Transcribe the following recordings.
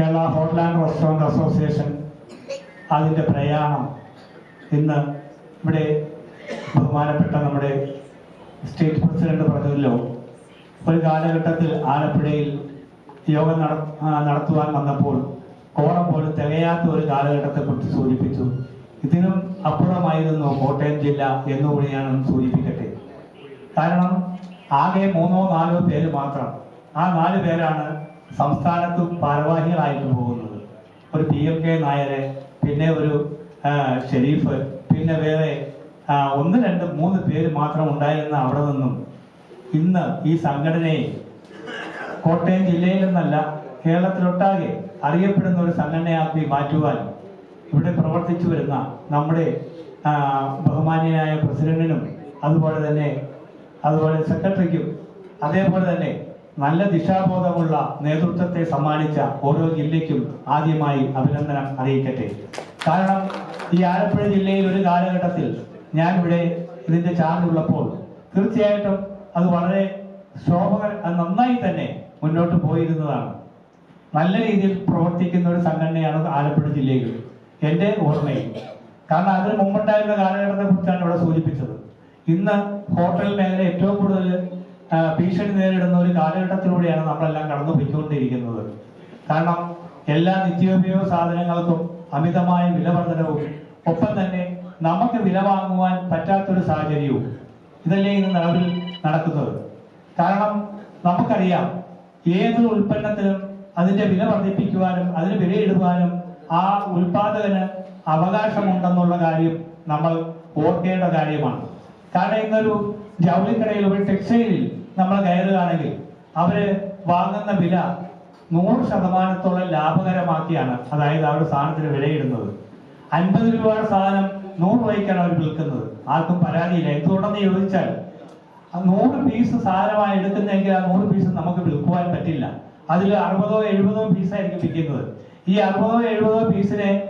Kerala hotel and restaurant association അതിന്റെ പ്രയാണം ഇന്ന് ഇവിടെ ബഹുമാനപ്പെട്ട നമ്മുടെ സ്റ്റേറ്റ് പ്രസിഡന്റ് പറഞ്ഞല്ലോ ഒരു കാലഘട്ടത്തിൽ ആലപ്പുഴയിൽ യോഗം നട നടത്തുവാൻ വന്നപ്പോൾ ഓണം പോലും തികയാത്ത ഒരു കാലഘട്ടത്തെക്കുറിച്ച് സൂചിപ്പിച്ചു. ഇതിനും അപ്പുറമായിരുന്നു കോട്ടയം ജില്ല എന്നുകൂടി ഞാൻ സൂചിപ്പിക്കട്ടെ. കാരണം ആകെ മൂന്നോ നാലോ പേര് മാത്രം. ആ നാല് പേരാണ് സംസ്ഥാനത്ത് ഭാരവാഹികളായിട്ട് പോകുന്നത്. ഒരു പി എം കെ നായരെ പിന്നെ ഒരു ഷെരീഫ് പിന്നെ വേറെ ഒന്ന് രണ്ട് മൂന്ന് പേര് മാത്രം ഉണ്ടായിരുന്ന അവിടെ നിന്നും ഇന്ന് ഈ സംഘടനയെ കോട്ടയം ജില്ലയിൽ നിന്നല്ല കേരളത്തിലൊട്ടാകെ അറിയപ്പെടുന്ന ഒരു സംഘടനയാക്കി മാറ്റുവാൻ ഇവിടെ പ്രവർത്തിച്ചു വരുന്ന നമ്മുടെ ബഹുമാന്യനായ പ്രസിഡന്റിനും അതുപോലെ തന്നെ അതുപോലെ സെക്രട്ടറിക്കും അതേപോലെ തന്നെ നല്ല ദിശാബോധമുള്ള നേതൃത്വത്തെ സമ്മാനിച്ച ഓരോ ജില്ലയ്ക്കും ആദ്യമായി അഭിനന്ദനം അറിയിക്കട്ടെ. കാരണം ഈ ആലപ്പുഴ ജില്ലയിൽ ഒരു കാലഘട്ടത്തിൽ ഞാൻ ഇവിടെ ഇതിന്റെ ചാർജ് ഉള്ളപ്പോൾ തീർച്ചയായിട്ടും അത് വളരെ ശോഭ നന്നായി തന്നെ മുന്നോട്ട് പോയിരുന്നതാണ്. നല്ല രീതിയിൽ പ്രവർത്തിക്കുന്ന ഒരു സംഘടനയാണ് ആലപ്പുഴ ജില്ലയിൽ. എന്റെ ഓർമ്മയിൽ. കാരണം അതിന് മുമ്പുണ്ടായിരുന്ന കാലഘട്ടത്തെ കുറിച്ചാണ് ഇവിടെ സൂചിപ്പിച്ചത്. ഇന്ന് ഹോട്ടൽ മേഖല ഏറ്റവും കൂടുതൽ ഭീഷണി നേരിടുന്ന ഒരു കാലഘട്ടത്തിലൂടെയാണ് നമ്മളെല്ലാം കടന്നു പോയിക്കൊണ്ടിരിക്കുന്നത് കാരണം എല്ലാ നിത്യോപയോഗ സാധനങ്ങൾക്കും അമിതമായ വില വർധനവും ഒപ്പം തന്നെ നമുക്ക് വില വാങ്ങുവാൻ പറ്റാത്തൊരു സാഹചര്യവും ഇതല്ലേ ഇന്ന് നിലവിൽ നടക്കുന്നത്. കാരണം നമുക്കറിയാം ഏത് ഉൽപ്പന്നത്തിനും അതിന്റെ വില വർദ്ധിപ്പിക്കുവാനും അതിന് വിലയിടുവാനും ആ ഉൽപാദകന് അവകാശമുണ്ടെന്നുള്ള കാര്യം നമ്മൾ ഓർക്കേണ്ട കാര്യമാണ്. കാരണം ഇന്നൊരു ജൗളിക്കടയിൽ ഒരു ടെക്സ്റ്റൈലിൽ നമ്മൾ കയറുകയാണെങ്കിൽ അവർ വാങ്ങുന്ന വില നൂറ് ശതമാനത്തോളം ലാഭകരമാക്കിയാണ്. അതായത് അവരുടെ സാധനത്തിന് വിലയിടുന്നത്. അൻപത് രൂപയുടെ സാധനം നൂറ് രൂപയ്ക്കാണ് അവർ വിൽക്കുന്നത്. ആർക്കും പരാതിയില്ല. എന്തുകൊണ്ടെന്ന് ചോദിച്ചാൽ നൂറ് പീസ് സാധനമായി എടുക്കുന്നെങ്കിൽ ആ നൂറ് പീസ് നമുക്ക് വിൽക്കുവാൻ പറ്റില്ല. അതിൽ അറുപതോ എഴുപതോ പീസായിരിക്കും വിൽക്കുന്നത്. ഈ അറുപതോ എഴുപതോ പീസിനെ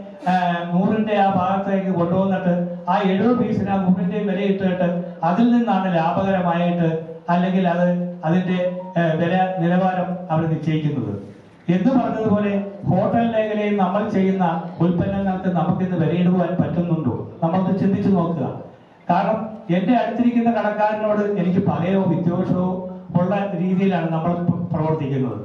നൂറിന്റെ ആ ഭാഗത്തേക്ക് കൊണ്ടുവന്നിട്ട് ആ എഴുപത് പീസിന് ആ നൂറിന്റെ വില ഇട്ടിട്ട് അതിൽ നിന്നാണ് ലാഭകരമായിട്ട് അല്ലെങ്കിൽ അത് അതിന്റെ വില നിലവാരം അവർ നിശ്ചയിക്കുന്നത്. എന്ന് പറഞ്ഞതുപോലെ ഹോട്ടൽ മേഖലയിൽ നമ്മൾ ചെയ്യുന്ന ഉൽപ്പന്നങ്ങൾക്ക് നമുക്കിന്ന് വിലയിടുവാൻ പറ്റുന്നുണ്ടോ? നമ്മൾക്ക് ചിന്തിച്ചു നോക്കുക. കാരണം എന്റെ അടുത്തിരിക്കുന്ന കടക്കാരനോട് എനിക്ക് പകയോ വിദ്വേഷമോ ഉള്ള രീതിയിലാണ് നമ്മൾ പ്രവർത്തിക്കുന്നത്.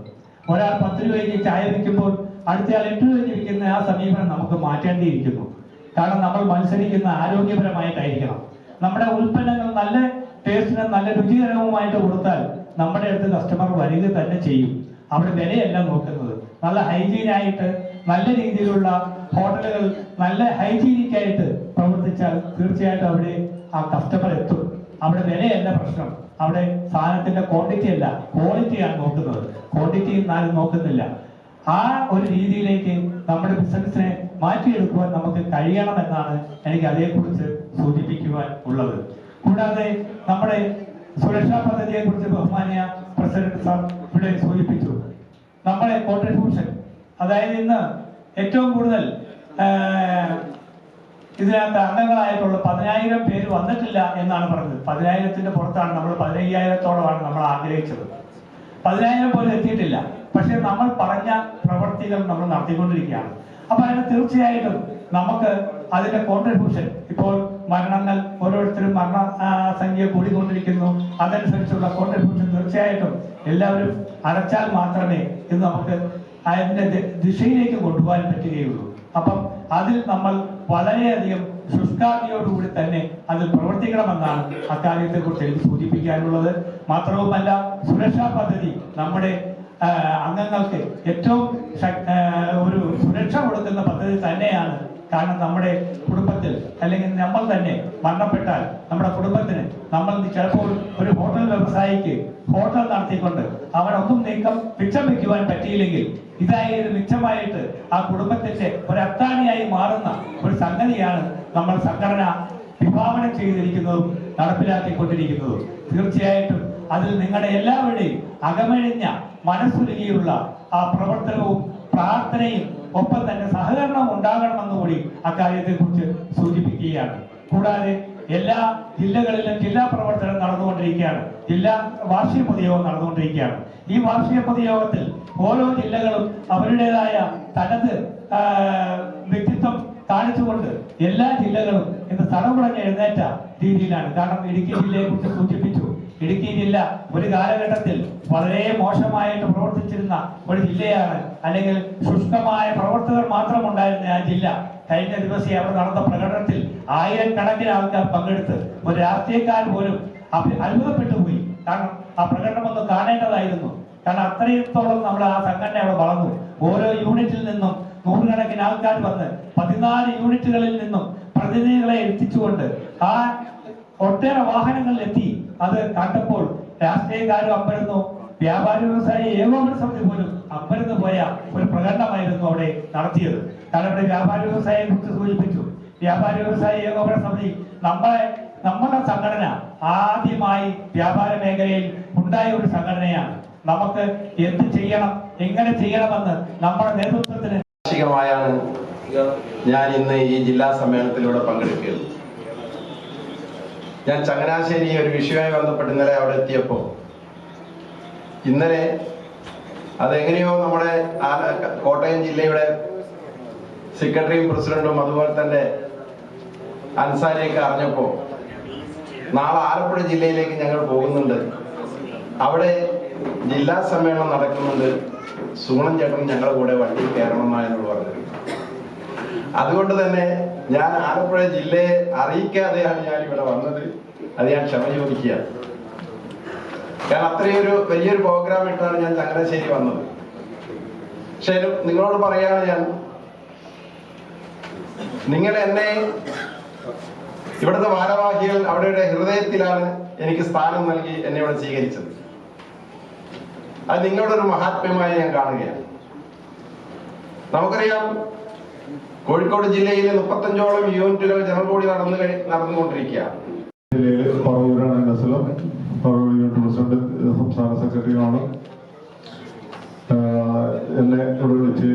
ഒരാൾ പത്ത് രൂപയ്ക്ക് ചായ വിൽക്കുമ്പോൾ അടുത്തയാൾ എട്ട് രൂപയ്ക്ക് വിൽക്കുന്ന ആ സമീപനം നമുക്ക് മാറ്റേണ്ടിയിരിക്കുന്നു. കാരണം നമ്മൾ മത്സരിക്കുന്ന ആരോഗ്യപരമായിട്ടായിരിക്കണം. നമ്മുടെ ഉൽപ്പന്നങ്ങൾ നല്ല ടേസ്റ്റിനും നല്ല രുചികരവുമായിട്ട് കൊടുത്താൽ നമ്മുടെ അടുത്ത് കസ്റ്റമർ വരിക തന്നെ ചെയ്യും. അവിടെ വിലയല്ല നോക്കുന്നത്. നല്ല ഹൈജീൻ ആയിട്ട് നല്ല രീതിയിലുള്ള ഹോട്ടലുകൾ നല്ല ഹൈജീനിക് ആയിട്ട് പ്രവർത്തിച്ചാൽ തീർച്ചയായിട്ടും അവിടെ ആ കസ്റ്റമർ എത്തും. അവിടെ വിലയല്ല പ്രശ്നം. അവിടെ സാധനത്തിന്റെ ക്വാണ്ടിറ്റി അല്ല ക്വാളിറ്റിയാണ് നോക്കുന്നത്. ക്വാണ്ടിറ്റി ആരും നോക്കുന്നില്ല. ആ ഒരു രീതിയിലേക്ക് നമ്മുടെ ബിസിനസിനെ മാറ്റിയെടുക്കുവാൻ നമുക്ക് കഴിയണമെന്നാണ് എനിക്ക് അതേക്കുറിച്ച് സൂചിപ്പിക്കുവാൻ ഉള്ളത്. കൂടാതെ നമ്മുടെ സുരക്ഷാ പദ്ധതിയെ കുറിച്ച് ബഹുമാനിയ പ്രസിഡന്റ് സാർ ഇവിടെ സൂചിപ്പിച്ചു. നമ്മുടെ കോൺട്രിബ്യൂഷൻ അതായത് ഇന്ന് ഏറ്റവും കൂടുതൽ ഇതിനകത്ത് അംഗങ്ങളായിട്ടുള്ള പതിനായിരം പേര് വന്നിട്ടില്ല എന്നാണ് പറഞ്ഞത്. പതിനായിരത്തിന്റെ പുറത്താണ് നമ്മൾ പതിനയ്യായിരത്തോളമാണ് നമ്മൾ ആഗ്രഹിച്ചത്. പതിനായിരം പോലും എത്തിയിട്ടില്ല. പക്ഷെ നമ്മൾ പറഞ്ഞ പ്രവർത്തികൾ നമ്മൾ നടത്തിക്കൊണ്ടിരിക്കുകയാണ്. അപ്പൊ അതിന് തീർച്ചയായിട്ടും നമുക്ക് അതിന്റെ കോൺട്രിബ്യൂഷൻ ഇപ്പോൾ മരണങ്ങൾ ഓരോരുത്തരും മരണ സംഖ്യ കൂടിക്കൊണ്ടിരിക്കുന്നു. അതനുസരിച്ചുള്ള കോൺട്രിബ്യൂഷൻ തീർച്ചയായിട്ടും എല്ലാവരും അടച്ചാൽ മാത്രമേ ഇത് നമുക്ക് അതിന്റെ ദിശയിലേക്ക് കൊണ്ടുപോകാൻ പറ്റുകയുള്ളൂ. അപ്പം അതിൽ നമ്മൾ വളരെയധികം ശുഷ്കാതിയോടുകൂടി തന്നെ അതിൽ പ്രവർത്തിക്കണമെന്നാണ് അക്കാര്യത്തെ കുറിച്ച് എനിക്ക് സൂചിപ്പിക്കാനുള്ളത്. മാത്രവുമല്ല സുരക്ഷാ പദ്ധതി നമ്മുടെ അംഗങ്ങൾക്ക് ഏറ്റവും ഒരു സുരക്ഷ കൊടുക്കുന്ന പദ്ധതി തന്നെയാണ്. കാരണം നമ്മുടെ കുടുംബത്തിൽ അല്ലെങ്കിൽ നമ്മൾ തന്നെ മരണപ്പെട്ടാൽ നമ്മുടെ കുടുംബത്തിന് നമ്മൾ ചിലപ്പോൾ ഒരു ഹോട്ടൽ വ്യവസായിക്ക് ഹോട്ടൽ നടത്തിക്കൊണ്ട് അവനൊന്നും നീക്കം മിച്ചം വയ്ക്കുവാൻ പറ്റിയില്ലെങ്കിൽ ഇതായി ഒരു മിച്ചമായിട്ട് ആ കുടുംബത്തിന്റെ ഒരു അത്താണിയായി മാറുന്ന ഒരു സംഗതിയാണ് നമ്മൾ സംഘടന വിഭാവനം ചെയ്തിരിക്കുന്നതും നടപ്പിലാക്കിക്കൊണ്ടിരിക്കുന്നതും. തീർച്ചയായിട്ടും അതിൽ നിങ്ങളുടെ എല്ലാവരുടെയും അകമഴിഞ്ഞ മനസ്സുരുകിയുള്ള ആ പ്രവർത്തനവും പ്രാർത്ഥനയും ഒപ്പം തന്നെ സഹകരണം ഉണ്ടാകണമെന്ന് കൂടി അക്കാര്യത്തെ കുറിച്ച് സൂചിപ്പിക്കുകയാണ്. കൂടാതെ എല്ലാ ജില്ലകളിലും ജില്ലാ പ്രവർത്തനം നടന്നുകൊണ്ടിരിക്കുകയാണ്. ജില്ലാ വാർഷിക പൊതുയോഗം നടന്നുകൊണ്ടിരിക്കുകയാണ്. ഈ വാർഷിക പൊതുയോഗത്തിൽ ഓരോ ജില്ലകളും അവരുടേതായ തനത് വ്യക്തിത്വം കാണിച്ചുകൊണ്ട് എല്ലാ ജില്ലകളും ഇന്ന് തടമുടഞ്ഞ് എഴുന്നേറ്റ രീതിയിലാണ്. കാരണം ഇടുക്കി ജില്ലയെ കുറിച്ച് സൂചിപ്പിച്ചു ഇടുക്കി ജില്ല ഒരു കാലഘട്ടത്തിൽ വളരെ മോശമായിട്ട് പ്രവർത്തിച്ചിരുന്ന ഒരു ജില്ലയാണ് അല്ലെങ്കിൽ ശുഷ്കമായ പ്രവർത്തകർ മാത്രം ഉണ്ടായിരുന്ന ആ ജില്ല. കഴിഞ്ഞ ദിവസം അവിടെ നടന്ന പ്രകടനത്തിൽ ആയിരക്കണക്കിന് ആൾക്കാർ പങ്കെടുത്ത് ഒരു രാഷ്ട്രീയക്കാർ പോലും അത്ഭുതപ്പെട്ടു പോയി. കാരണം ആ പ്രകടനം ഒന്ന് കാണേണ്ടതായിരുന്നു. കാരണം അത്രയത്തോളം നമ്മൾ ആ സംഘടന അവിടെ വളർന്നു. ഓരോ യൂണിറ്റിൽ നിന്നും നൂറുകണക്കിന് ആൾക്കാർ വന്ന് പതിനാല് യൂണിറ്റുകളിൽ നിന്നും പ്രതിനിധികളെ എത്തിച്ചുകൊണ്ട് ആ ഒട്ടേറെ വാഹനങ്ങളിൽ എത്തി അത് കണ്ടപ്പോൾ രാഷ്ട്രീയക്കാരും അമ്പരന്നു. വ്യാപാരി വ്യവസായി ഏകോപന സമിതി പോലും അമ്പരന്ന് പോയ ഒരു പ്രകടനമായിരുന്നു അവിടെ നടത്തിയത്. കാരണം ഇവിടെ വ്യാപാരി വ്യവസായിയെ കുറിച്ച് സൂചിപ്പിച്ചു. വ്യാപാരി വ്യവസായി ഏകോപന സമിതി നമ്മളെ നമ്മുടെ സംഘടന ആദ്യമായി വ്യാപാര മേഖലയിൽ ഉണ്ടായ ഒരു സംഘടനയാണ്. നമുക്ക് എന്ത് ചെയ്യണം എങ്ങനെ ചെയ്യണമെന്ന് നമ്മുടെ നേതൃത്വത്തിന് ഞാൻ ഇന്ന് ഈ ജില്ലാ സമ്മേളനത്തിലൂടെ പങ്കെടുക്കുന്നത്. ഞാൻ ചങ്ങനാശ്ശേരി ഒരു വിഷയമായി ബന്ധപ്പെട്ട് ഇന്നലെ അവിടെ എത്തിയപ്പോൾ ഇന്നലെ അതെങ്ങനെയോ നമ്മുടെ കോട്ടയം ജില്ലയുടെ സെക്രട്ടറിയും പ്രസിഡന്റും അതുപോലെ തന്നെ അൻസാരിയൊക്കെ അറിഞ്ഞപ്പോൾ നാളെ ആലപ്പുഴ ജില്ലയിലേക്ക് ഞങ്ങൾ പോകുന്നുണ്ട്. അവിടെ ജില്ലാ സമ്മേളനം നടക്കുന്നുണ്ട്. സൂണൻ ചേട്ടൻ ഞങ്ങളുടെ കൂടെ വണ്ടി കയറണം എന്നാണ് എന്നോട് പറഞ്ഞത്. അതുകൊണ്ട് തന്നെ ഞാൻ ആലപ്പുഴ ജില്ലയെ അറിയിക്കാതെയാണ് ഞാൻ ഇവിടെ വന്നത്. അത് ഞാൻ ക്ഷമ ചോദിക്കുക കാരണം ഒരു വലിയൊരു പ്രോഗ്രാം ഇട്ടാണ് ഞാൻ ചങ്ങനാശ്ശേരി വന്നത്. പക്ഷെ നിങ്ങളോട് പറയാണ് ഞാൻ നിങ്ങൾ എന്നെ ഇവിടുത്തെ ഭാരവാഹികൾ അവരുടെ ഹൃദയത്തിലാണ് എനിക്ക് സ്ഥാനം നൽകി എന്നെ ഇവിടെ സ്വീകരിച്ചത്. അത് നിങ്ങളുടെ ഒരു മഹാത്മ്യമായി ഞാൻ കാണുകയാണ്. നമുക്കറിയാം കോഴിക്കോട് ജില്ലയിലെ മുപ്പത്തഞ്ചോളം യൂണിറ്റുകൾ ജനറൽ ബോഡി നടന്നു നടന്നുകൊണ്ടിരിക്കുകയാണ്. ജില്ലയിലെ പറവൂർ സംസ്ഥാന സെക്രട്ടറിയുമാണ്. എന്നെ ഇവിടെ വിളിച്ച്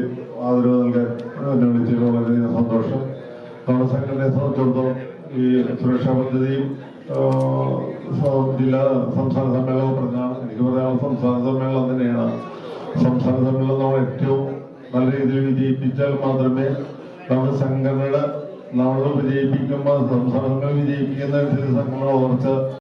ആദരവ് നൽകാൻ എന്നെ വിളിച്ചതിൽ വളരെയധികം സന്തോഷം. നമ്മുടെ സംഘടനയെ സംബന്ധിച്ചിടത്തോളം ഈ സുരക്ഷാ പദ്ധതിയും ജില്ലാ സംസ്ഥാന സമ്മേളനവും പറഞ്ഞാണ് എനിക്ക് പറയാനുള്ള സംസ്ഥാന സമ്മേളനം തന്നെയാണ്. സംസ്ഥാന സമ്മേളനം നമ്മൾ ഏറ്റവും നല്ല രീതിയിൽ വിജയിപ്പിച്ചാൽ മാത്രമേ നമ്മുടെ സംഘടനയുടെ നമ്മൾ വിജയിപ്പിക്കുമ്പോൾ സംസ്ഥാനങ്ങൾ വിജയിപ്പിക്കുന്ന സംഘടന വളർച്ച